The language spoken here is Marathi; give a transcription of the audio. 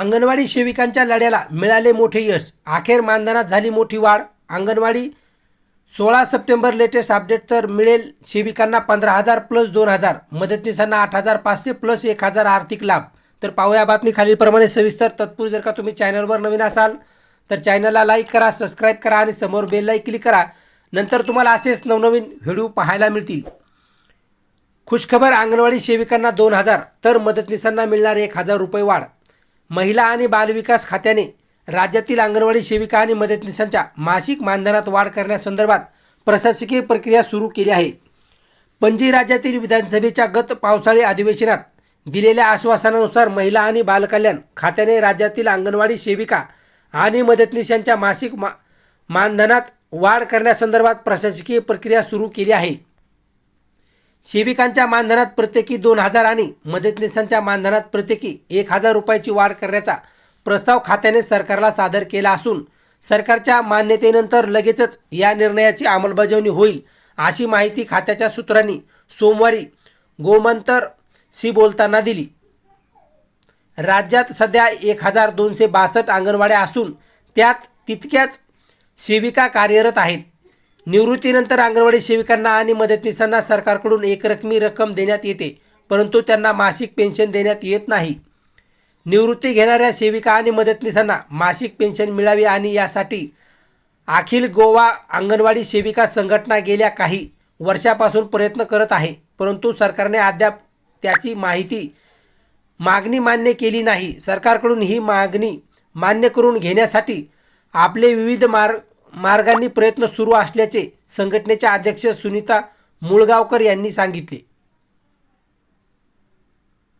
अंगणवाडी सेविकांच्या लढ्याला मिळाले मोठे यश. अखेर मानधनात झाली मोठी वाढ. अंगणवाडी सोळा सप्टेंबर लेटेस्ट अपडेट तर मिळेल सेविकांना पंधरा हजार प्लस दोन हजार मदतनीसांना आठ हजार पाचशे प्लस एक हजार आर्थिक लाभ. तर पाहूया बातमी खालीलप्रमाणे सविस्तर. तत्पूर्वी जर का तुम्ही चॅनलवर नवीन असाल तर चॅनलला लाईक करा सबस्क्राईब करा आणि समोर बेललाही क्लिक करा. नंतर तुम्हाला असेच नवनवीन व्हिडिओ पाहायला मिळतील. खुशखबर अंगणवाडी सेविकांना दोन हजार तर मदतनीसांना मिळणार एक हजार रुपये वाढ. महिला आणि बालविकास खात्याने राज्यातील अंगणवाडी सेविका आणि मदतनीसांच्या मासिक मानधनात वाढ करण्यासंदर्भात प्रशासकीय प्रक्रिया सुरू केली आहे. पणजी राज्यातील विधानसभेच्या गत पावसाळी अधिवेशनात दिलेल्या आश्वासनानुसार महिला आणि बालकल्याण खात्याने राज्यातील अंगणवाडी सेविका आणि मदतनीसांच्या मासिक मा मानधनात वाढ करण्यासंदर्भात प्रशासकीय प्रक्रिया सुरू केली आहे. सेविकांच्या मानधनात प्रत्येकी दोन हजार आणि मदतनीसांच्या मानधनात प्रत्येकी एक हजार रुपयाची वाढ करण्याचा प्रस्ताव खात्याने सरकारला सादर केला असून सरकारच्या मान्यतेनंतर लगेचच या निर्णयाची अंमलबजावणी होईल अशी माहिती खात्याच्या सूत्रांनी सोमवारी गोमंतर सी बोलताना दिली. राज्यात सध्या एक हजार दोनशे बासष्ट अंगणवाड्या असून त्यात तितक्याच सेविका कार्यरत आहेत. निवृत्तीनंतर अंगणवाडी सेविकांना आणि मदतनीसांना सरकारकडून एकरकमी रक्कम देण्यात येते परंतु त्यांना मासिक पेन्शन देण्यात येत नाही. निवृत्ती घेणाऱ्या सेविका आणि मदतनीसांना मासिक पेन्शन मिळावी आणि यासाठी अखिल गोवा अंगणवाडी सेविका संघटना गेल्या काही वर्षापासून प्रयत्न करत आहे परंतु सरकारने अद्याप त्याची माहिती मागणी मान्य केली नाही. सरकारकडून ही मागणी मान्य करून घेण्यासाठी आपले विविध मार्ग मार्गांनी प्रयत्न सुरू असल्याचे संघटनेच्या अध्यक्ष सुनीता मुळगावकर यांनी सांगितले.